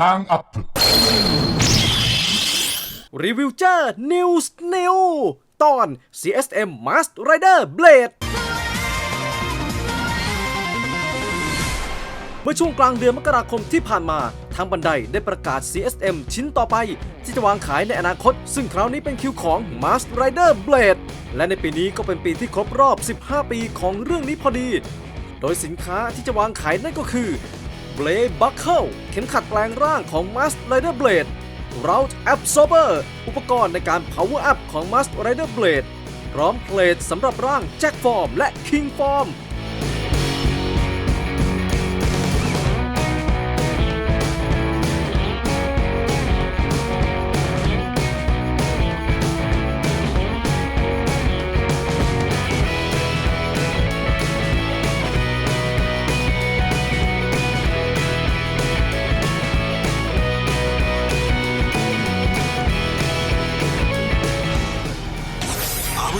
ทางอัพรีวิวเจอร์ News New ตอน CSM Mask Rider Blade เมื่อช่วงกลางเดือนมกราคมที่ผ่านมา ทางบันไดได้ประกาศ CSM ชิ้นต่อไป ที่จะวางขายในอนาคต ซึ่งคราวนี้เป็นคิวของ Mask Rider Blade และในปีนี้ก็เป็นปีที่ครบรอบ 15 ปีของเรื่องนี้พอดี โดยสินค้าที่จะวางขายนั่นก็คือ เบลบัคเคิลเข็มขัดแปลงร่างของ m u s t Rider Blade Route Absorber อุปกรณ์ในการ Power Up ของ m u s t Rider Blade พร้อมเพลทสำหรับร่างแจ็คฟอร์มและคิงฟอร์ม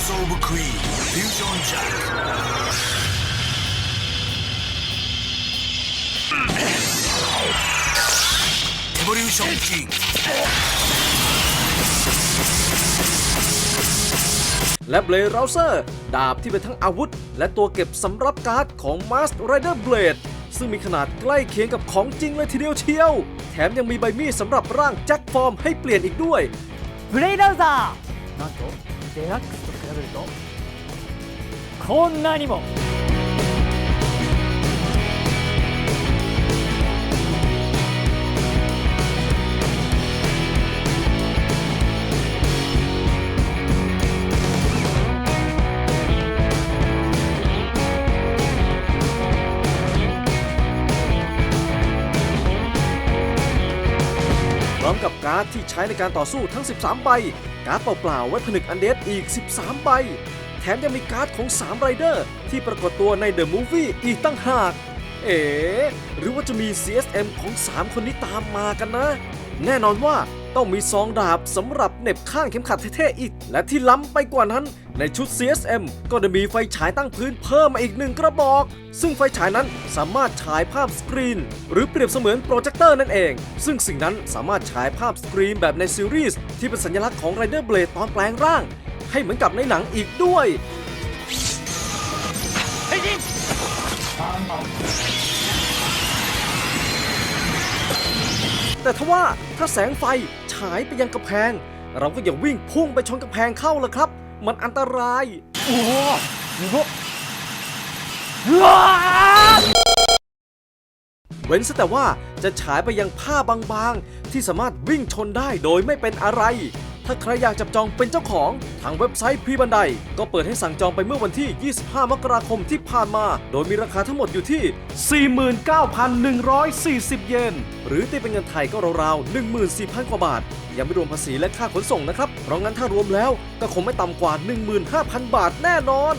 Sober Creed, Fusion Jack. エボリューションキングและเบลราเซอร์ ดาบที่เป็นทั้งอาวุธ และตัวเก็บสำรับการ์ดของ Mask Rider Blade ซึ่งมีขนาดใกล้เคียงกับของจริงเลยทีเดียวเชียว แถมยังมีใบมีดสำหรับร่างแจ็คฟอร์มให้เปลี่ยนอีกด้วยเレイダウザーなんとデラックスこんなにも。 ร้อมกับการ์ดที่ใช้ในการต่อสู้ทั้ง 13 ใบ การ์ดเปล่าๆไว้ผนึกอันเดสอีก 13 ใบ แถมยังมีการ์ดของ 3 ไรเดอร์ ที่ปรากฏตัวในเดอะมูฟวี่อีกตั้งหาก เอ๋หรือว่าจะมี CSM ของ 3 คนนี้ตามมากันนะ แน่นอนว่าต้องมีซองดาบสำหรับเหน็บข้างเข็มขัดเท่ๆอีก และที่ล้ำไปกว่านั้นในชุด CSM ก็ได้มีไฟฉายตั้งพื้นเพิ่มมาอีกหนึ่งกระบอก ซึ่งไฟฉายนั้นสามารถฉายภาพสกรีน หรือเปรียบเสมือนโปรเจคเตอร์นั่นเอง ซึ่งสิ่งนั้นสามารถฉายภาพสกรีนแบบในซีรีส์ที่เป็นสัญลักษณ์ของ Rider Blade ตอนแปลงร่าง ให้เหมือนกับในหนังอีกด้วย แต่ทว่าถ้าแสงไฟฉายไปยังกระแพง เราก็อย่าวิ่งพุ่งไปชนกระแพงเข้าล่ะครับ มันอันตรายโอ้โหเว้นซะแต่ว่าจะฉายไปยังผ้าบางๆ ที่สามารถวิ่งชนได้โดยไม่เป็นอะไร ถ้าใครอยากจับจองเป็นเจ้าของ ทางเว็บไซต์พรีบันได ก็เปิดให้สั่งจองไปเมื่อวันที่ 25 มกราคมที่ผ่านมา โดยมีราคาทั้งหมดอยู่ที่ 49,140 เยน หรือตีเป็นเงินไทยก็ราวๆ14,000 กว่าบาท ยังไม่รวมภาษีและค่าขนส่งนะครับ เพราะงั้นถ้ารวมแล้วก็คงไม่ต่ำกว่า 15,000 บาทแน่นอน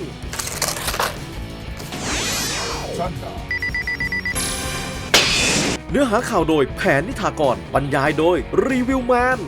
เนื้อหาข่าวโดยแผนนิทากรบรรยายโดยรีวิวแมน